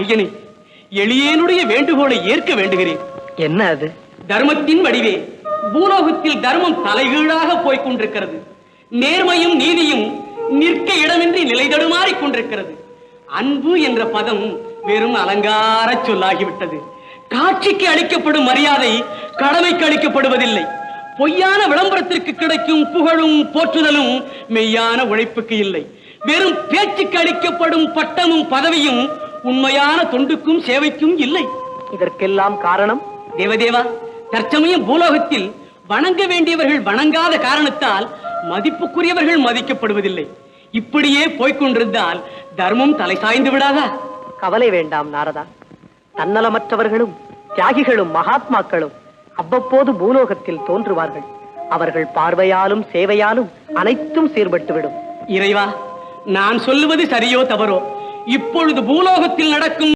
ஐயனே எளியேனுடைய வேண்டுகோளை ஏற்க வேண்டுகிறேன். என்ன அது? தர்மத்தின் வடிவே பூலோகத்தில் தர்மம் தலைகீழாக போய்க் கொண்டிருக்கிறது நேர்மையும் நீதியும் நிற்க இடமின்றி நிலை தடுமாறிக் கொண்டிருக்கிறது. அன்பு என்ற பதம் வெறும் அலங்கார சொல்லாகிவிட்டது. காட்சிக்கு அளிக்கப்படும் மரியாதை கடமைக்கு அளிக்கப்படுவதில்லை. பொய்யான விளம்பரத்திற்கு கிடைக்கும் புகழும் போற்றுதலும் மெய்யான உழைப்புக்கு இல்லை. வெறும் பேச்சுக்கு அளிக்கப்படும் பட்டமும் பதவியும் உண்மையான தொண்டுக்கும் சேவைக்கும் இல்லை. இதற்கெல்லாம் காரணம்? தேவதேவா தற்சமயம் பூலோகத்தில் வணங்க வேண்டியவர்கள் வணங்காத காரணத்தால் மதிப்புக்குரியவர்கள் மதிக்கப்படுவதில்லை. இப்படியே போய்க் கொண்டிருந்தால் தர்மம் தலை சாய்ந்து விடாதா? கவலை வேண்டாம் நாரதா. தன்னலமற்றவர்களும் தியாகிகளும் மகாத்மாக்களும் அவ்வப்போது பூலோகத்தில் தோன்றுவார்கள். அவர்கள் பார்வையாலும் சேவையாலும் அனைத்தும் சீர்பட்டுவிடும். இறைவா நான் சொல்லுவது சரியோ தவறோ? இப்பொழுது பூலோகத்தில் நடக்கும்